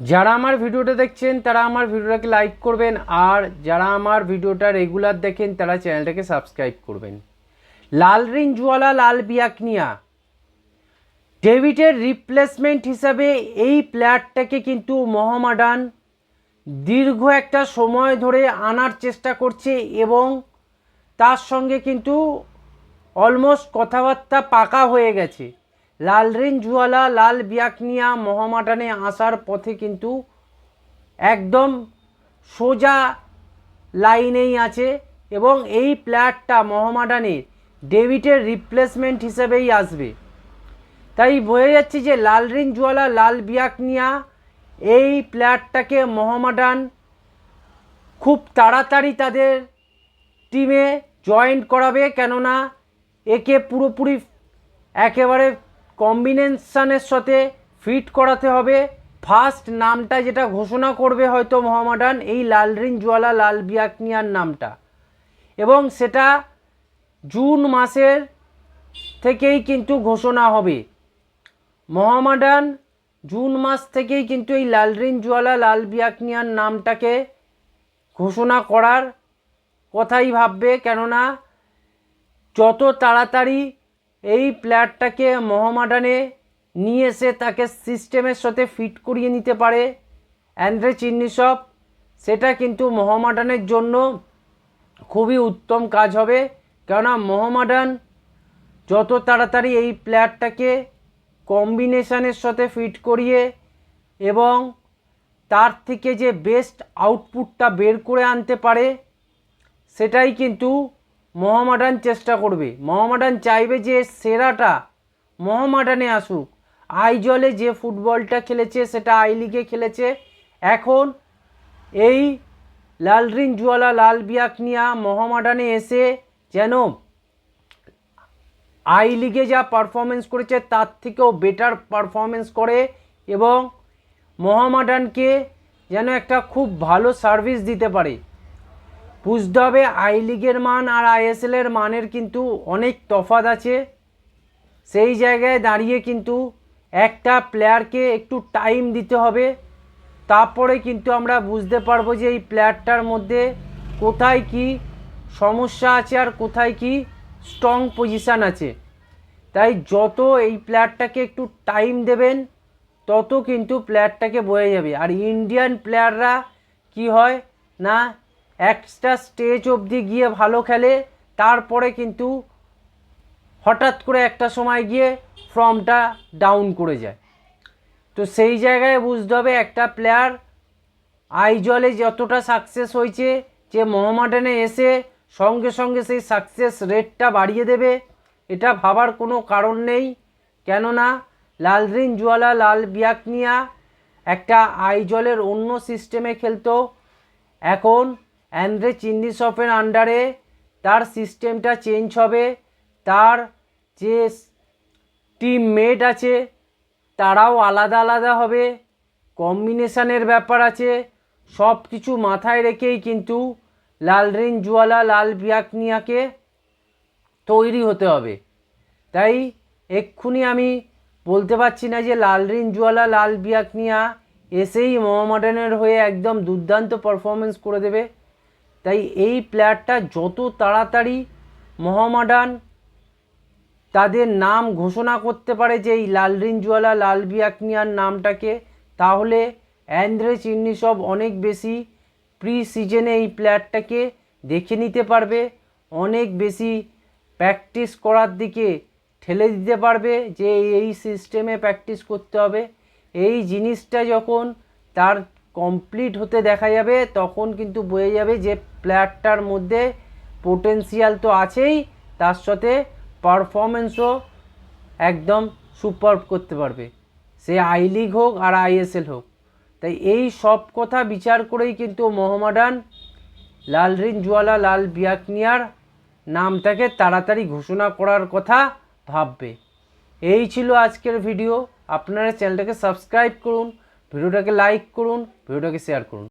যারা আমার ভিডিওটা দেখছেন, তারা আমার ভিডিওটাকে লাইক করবেন, আর যারা আমার ভিডিওটা রেগুলার দেখেন, তারা চ্যানেলটাকে সাবস্ক্রাইব করবেন। Lalrinzuala, Lalbiaknia. ডেভিডের রিপ্লেসমেন্ট হিসাবে এই প্লেয়ারটাকে কিন্তু মোহামেডান দীর্ঘ একটা সময় ধরে আনার চেষ্টা করছে এবং তার সঙ্গে কিন্তু অলমোস্ট কথাবার্তা পাকা হয়ে গেছে। লাল রিন জুয়ালা লাল বিয়াকনিয়া মোহামেডানে আসার পথে কিন্তু একদম সোজা লাইনেই আছে এবং এই প্লেয়ারটা মোহামেডানের ডেভিডের রিপ্লেসমেন্ট হিসেবেই আসবে। তাই বোঝা যাচ্ছে যে লাল রিন জুয়ালা লাল বিয়াকনিয়া এই প্লেয়ারটাকে মোহামেডান খুব তাড়াতাড়ি তাদের টিমে জয়েন করাবে কেননা একে পুরোপুরি একেবারে কম্বিনেশনের সাথে ফিট করাতে হবে। ফার্স্ট নামটা যেটা ঘোষণা করবে হয়তো মোহামেডান, এই লাল রিন জুয়ালা, লাল বিয়াকনিয়ার নামটা। এবং সেটা জুন মাসের থেকেই কিন্তু ঘোষণা হবে। মোহামেডান জুন মাস থেকেই কিন্তু এই লাল রিন জুয়ালা, লাল বিয়াকনিয়ার নামটাকে ঘোষণা করার কথাই ভাববে। কেননা যত তাড়াতাড়ি এই প্লেয়ারটাকে মোহামেডানে নিয়ে এসে তাকে সিস্টেমের সাথে ফিট করিয়ে নিতে পারে। অ্যান্ড্রে চিন্নিসব সেটা কিন্তু মোহামেডানের জন্য খুবই উত্তম কাজ হবে। কেননা মোহামেডান যত তাড়াতাড়ি এই প্লেয়ারটাকে কম্বিনেশানের সাথে ফিট করিয়ে এবং তার থেকে যে বেস্ট আউটপুটটা বের করে আনতে পারে, সেটাই কিন্তু মোহামেডান চেষ্টা করবে। মহামাডান চাইবে যে সেরাটা মহামাডানে আসুক। আইজলে যে ফুটবলটা খেলেছে, সেটা আই লিগে খেলেছে। এখন এই লাল রিন জুয়ালা লাল বিয়াকনিয়া মহামাডানে এসে যেন আই লিগে যা পারফরমেন্স করেছে, তার থেকেও বেটার পারফরমেন্স করে এবং মহামাডানকে যেন একটা খুব ভালো সার্ভিস দিতে পারে। বুঝতে হবে আই লিগের মান আর আইএসএলের মানের কিন্তু অনেক তফাত আছে। সেই জায়গায় দাঁড়িয়ে কিন্তু একটা প্লেয়ারকে একটু টাইম দিতে হবে। তারপরে কিন্তু আমরা বুঝতে পারব যে এই প্লেয়ারটার মধ্যে কোথায় কি সমস্যা আছে আর কোথায় কি স্ট্রং পজিশান আছে। তাই যত এই প্লেয়ারটাকে একটু টাইম দেবেন, তত কিন্তু প্লেয়ারটাকে বয়ে যাবে। আর ইন্ডিয়ান প্লেয়াররা কি হয় না একটা স্টেজ অবধি গিয়ে ভালো খেলে, তারপরে কিন্তু হঠাৎ করে একটা সময় গিয়ে ফর্মটা ডাউন করে যায়। তো সেই জায়গায় বুঝতে হবে একটা প্লেয়ার আইজলে যতটা সাকসেস হয়েছে, যে মোহামেডানে এসে সঙ্গে সঙ্গে সেই সাকসেস রেটটা বাড়িয়ে দেবে, এটা ভাবার কোনো কারণ নেই। কেননা লাল রিন জুয়ালা, লাল বিয়াকনিয়া একটা আইজলের অন্য সিস্টেমে খেলতো। এখন অ্যান্ড্রে শপের আন্ডারে তার সিস্টেমটা চেঞ্জ হবে। তার যে টিম মেট আছে, তারাও আলাদা আলাদা হবে। কম্বিনেশানের ব্যাপার আছে। সব কিছু মাথায় রেখেই কিন্তু লাল রিন জুয়ালা লাল বিয়াকনিয়াকে তৈরি হতে হবে। তাই এক্ষুনি আমি বলতে পারছি না যে লাল রিন জুয়ালা লাল বিয়াকনিয়া এসেই মোহামেডানের হয়ে একদম দুর্দান্ত পারফরমেন্স করে দেবে। তাই এই প্লেয়ারটা যত তাড়াতাড়ি মোহামেডান তাদের নাম ঘোষণা করতে পারে যে এই লাল রিনজুয়ালা লাল বিয়াকনিয়ার নামটাকে, তাহলে অ্যান্ড্রে চিন্নি সব অনেক বেশি প্রি সিজনে এই প্লেয়ারটাকে দেখে নিতে পারবে, অনেক বেশি প্র্যাকটিস করার দিকে ঠেলে দিতে পারবে যে এই সিস্টেমে প্র্যাকটিস করতে হবে। এই জিনিসটা যখন তার কমপ্লিট হতে দেখা যাবে, তখন কিন্তু বোঝা যাবে যে প্লেয়ারটার মধ্যে পোটেন্সিয়াল তো আছেই, তার সাথে পারফরমেন্সও একদম সুপার করতে পারবে। সে আই লিগ হোক আর আইএসএল হোক। তাই এই সব কথা বিচার করেই কিন্তু মোহামেডান লাল রিন জুয়ালা লাল বিয়াকনিয়ার নামটাকে তাড়াতাড়ি ঘোষণা করার কথা ভাববে। এই ছিল আজকের ভিডিও। আপনারা চ্যানেলটাকে সাবস্ক্রাইব করুন। ভিডিওটাকে লাইক করুন ভিডিওটাকে শেয়ার করুন।